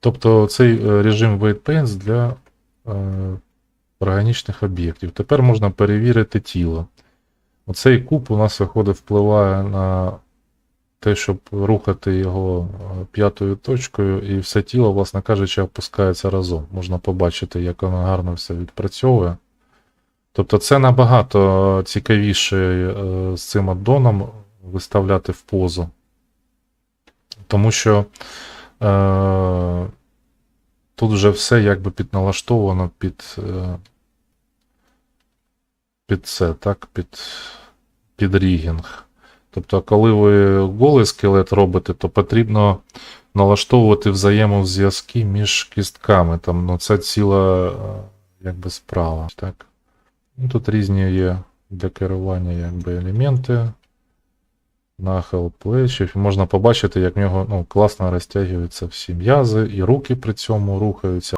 Тобто цей е, режим Weight Pains для е, органічних об'єктів. Тепер можна перевірити тіло. Оцей куб у нас виходить, впливає на те, щоб рухати його е, п'ятою точкою, і все тіло, власне кажучи, опускається разом. Можна побачити, як воно гарно все відпрацьовує. Тобто це набагато цікавіше е, з цим аддоном виставляти в позу. Тому що тут вже все якби підналаштовано під, е, під це, так, під, під рігінг. Тобто, коли ви голий скелет робите, то потрібно налаштовувати взаємозв'язки між кістками. Там, ну, це ціла е, якби справа. Так? Ну, тут різні є для керування якби, елементи. Нахил плечів. Можна побачити, як в нього ну, класно розтягуються всі м'язи, і руки при цьому рухаються.